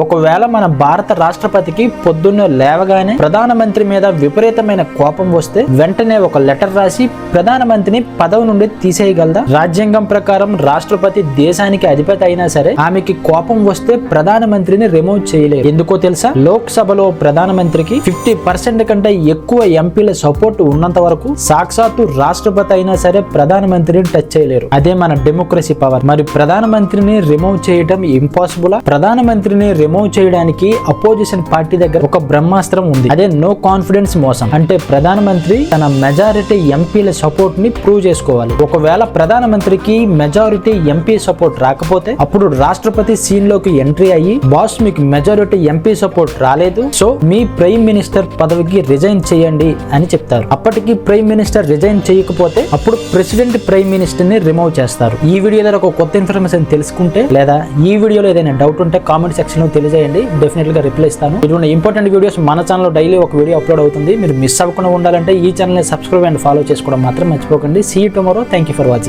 ఒకవేళ మన భారత రాష్ట్రపతికి పొద్దున్నే లేవగానే ప్రధానమంత్రి మీద విపరీతమైన కోపం వస్తే వెంటనే ఒక లెటర్ రాసి ప్రధానమంత్రిని పదవి నుండి తీసేయగలదా? రాజ్యాంగం ప్రకారం రాష్ట్రపతి దేశానికి అధిపతి అయినా సరే ఆమెకి కోపం వస్తే ప్రధానమంత్రిని రిమూవ్ చేయలేరు. ఎందుకో తెలుసా? లోక్సభలో ప్రధానమంత్రికి ఫిఫ్టీ పర్సెంట్ కంటే ఎక్కువ ఎంపీల సపోర్ట్ ఉన్నంత వరకు సాక్షాత్తు రాష్ట్రపతి అయినా సరే ప్రధానమంత్రిని టచ్ చేయలేరు. అదే మన డెమోక్రసీ పవర్ మరి ప్రధానమంత్రిని రిమూవ్ చేయడం ఇంపాసిబుల్ ప్రధానమంత్రిని రిమూవ్ చేయడానికి అపోజిషన్ పార్టీ దగ్గర ఒక బ్రహ్మాస్త్రం ఉంది. అదే నో కాన్ఫిడెన్స్ మోసం. అంటే ప్రధానమంత్రి తన మెజారిటీ ఎంపీల సపోర్ట్ని ప్రూవ్ చేసుకోవాలి. ఒకవేళ ప్రధానమంత్రికి మెజారిటీ ఎంపీ సపోర్ట్ రాకపోతే అప్పుడు రాష్ట్రపతి సీన్లోకి ఎంట్రీ అయ్యి బాస్ మీకు మెజారిటీ ఎంపీ సపోర్ట్ రాలేదు. సో మీ ప్రైమ్ మినిస్టర్ పదవికి రిజైన్ చేయండి అని చెప్తారు. అప్పటికి ప్రైమ్ మినిస్టర్ రిజైన్ చేయకపోతే అప్పుడు ప్రెసిడెంట్ ప్రైమ్ మినిస్టర్ని రిమూవ్ చేస్తారు. ఈ వీడియో ద్వారా ఒక కొత్త ఇన్ఫర్మేషన్ తెలుసుకుంటే లేదా ఈ వీడియోలో ఏదైనా డౌట్ ఉంటే కామెంట్ సెక్షన్లో తెలియజేయండి. డెఫినెట్గా రిప్లై ఇస్తాను. ఇటువంటి ఇంపార్టెంట్ వీడియోస్ మన ఛానల్ డైలీ ఒక వీడియో అప్లోడ్ అవుతుంది. మీరు మిస్ అవ్వకుండా ఉండాలంటే ఈ ఛానల్ని సబ్స్క్రైబ్ అండ్ ఫాలో చేసుకోవడం మాత్రం మర్చిపోకండి. See tomorrow thank you for watching